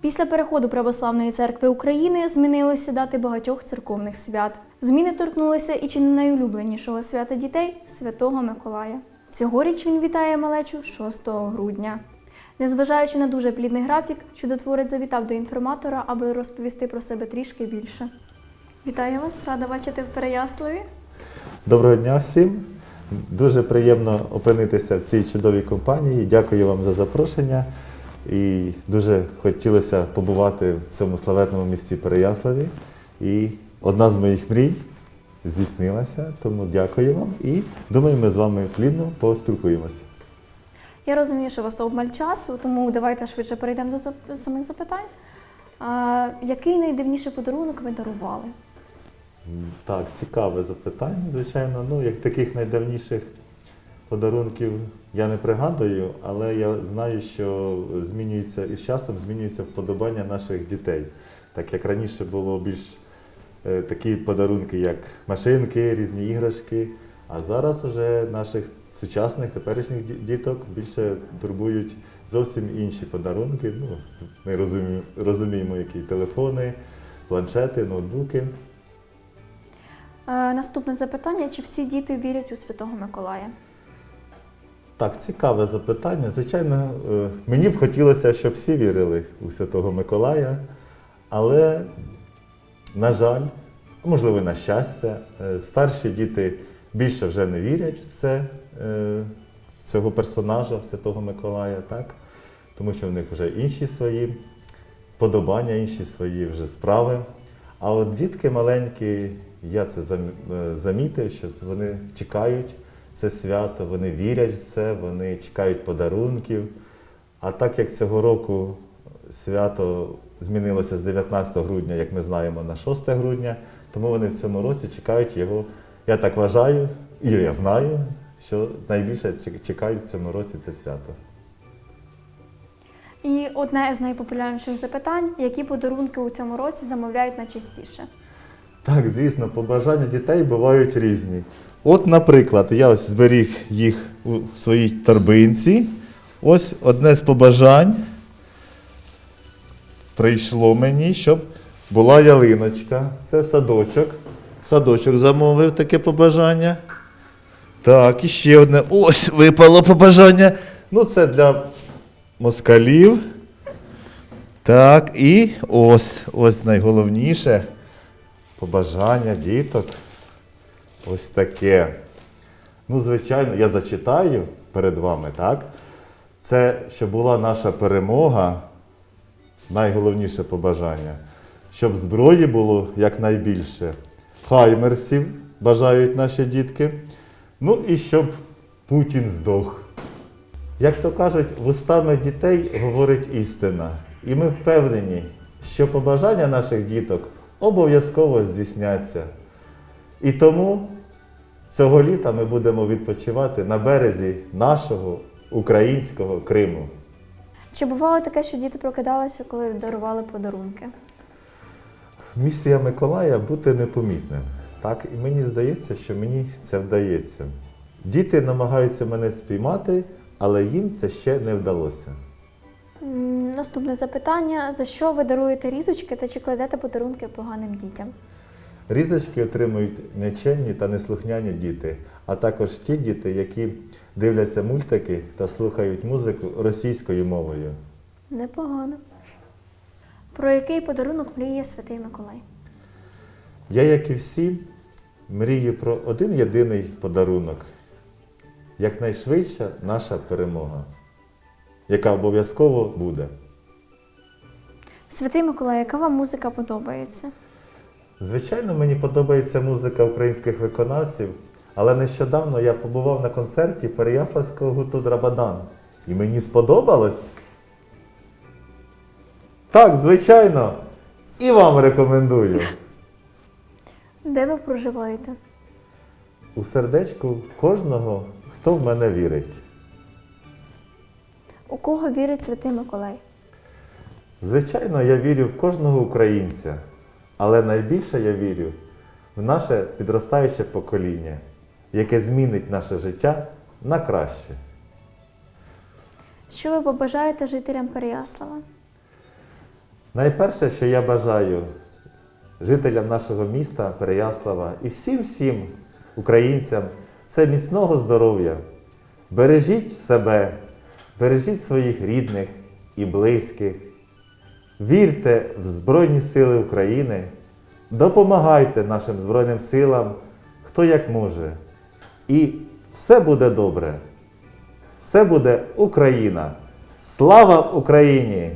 Після переходу Православної церкви України змінилися дати багатьох церковних свят. Зміни торкнулися і чи не найулюбленішого свята дітей Святого Миколая. Цьогоріч він вітає малечу 6 грудня. Незважаючи на дуже плідний графік, чудотворець завітав до інформатора, аби розповісти про себе трішки більше. Вітаю вас, рада бачити в Переяславі. Доброго дня всім. Дуже приємно опинитися в цій чудовій компанії. Дякую вам за запрошення. І дуже хотілося побувати в цьому славетному місті Переяславі. І одна з моїх мрій здійснилася, тому дякую вам. І думаю, ми з вами плідно поспілкуємося. Я розумію, що у вас обмаль часу, тому давайте швидше перейдемо до самих запитань. А, який найдивніший подарунок ви дарували? Так, цікаве запитання, звичайно. Ну, як таких найдавніших подарунків я не пригадую, але я знаю, що змінюється і з часом змінюється вподобання наших дітей. Так як раніше було більш е, такі подарунки, як машинки, різні іграшки, а зараз вже наших сучасних теперішніх діток більше турбують зовсім інші подарунки. Ну, ми розуміємо, які телефони, планшети, ноутбуки. Е, наступне запитання: чи всі діти вірять у Святого Миколая? Так, цікаве запитання. Звичайно, е, мені б хотілося, щоб всі вірили у Святого Миколая, але, на жаль, можливо, на щастя, е, старші діти більше вже не вірять в це, в цього персонажа, в Святого Миколая, так? тому що в них вже інші свої вподобання, інші свої вже справи. А от дітки маленькі, я це е, замітив, що вони чекають це свято, вони вірять в це, вони чекають подарунків. А так як цього року свято змінилося з 19 грудня, як ми знаємо, на 6 грудня, тому вони в цьому році чекають його. Я так вважаю, і я знаю, що найбільше чекають в цьому році це свято. І одне з найпопулярніших запитань: які подарунки у цьому році замовляють найчастіше? Так, звісно, побажання дітей бувають різні. От, наприклад, я ось зберіг їх у своїй торбинці. Ось одне з побажань прийшло мені, щоб була ялиночка. Це садочок. Садочок замовив таке побажання. Так, і ще одне. Ось випало побажання. Ну, це для москалів. Так, і ось, ось найголовніше побажання діток. Ось таке. Ну, звичайно, я зачитаю перед вами, так? Це, щоб була наша перемога, найголовніше побажання, щоб зброї було якнайбільше. Хаймерсів бажають наші дітки. Ну і щоб Путін здох. Як то кажуть, вустами дітей говорить істина. І ми впевнені, що побажання наших діток обов'язково здійсняться. І тому цього літа ми будемо відпочивати на березі нашого українського Криму. Чи бувало таке, що діти прокидалися, коли дарували подарунки? Місія Миколая бути непомітним. Так? І мені здається, що мені це вдається. Діти намагаються мене спіймати, але їм це ще не вдалося. Наступне запитання: за що ви даруєте різочки та чи кладете подарунки поганим дітям? Різочки отримують нечемні та неслухняні діти, а також ті діти, які дивляться мультики та слухають музику російською мовою. Непогано. Про який подарунок мріє Святий Миколай? Я, як і всі, мрію про один єдиний подарунок. Якнайшвидша наша перемога, яка обов'язково буде. Святий Миколай, яка вам музика подобається? Звичайно, мені подобається музика українських виконавців, але нещодавно я побував на концерті Переяславського гурту Драбадан. І мені сподобалось. Так, звичайно. І вам рекомендую. Де ви проживаєте? У сердечку кожного, хто в мене вірить. У кого вірить Святий Миколай? Звичайно, я вірю в кожного українця, але найбільше я вірю в наше підростаюче покоління, яке змінить наше життя на краще. Що ви побажаєте жителям Переяслава? Найперше, що я бажаю жителям нашого міста Переяслава і всім всім українцям, це міцного здоров'я. Бережіть себе, бережіть своїх рідних і близьких. Вірте в Збройні Сили України, допомагайте нашим Збройним силам, хто як може. І все буде добре. Все буде Україна. Слава Україні!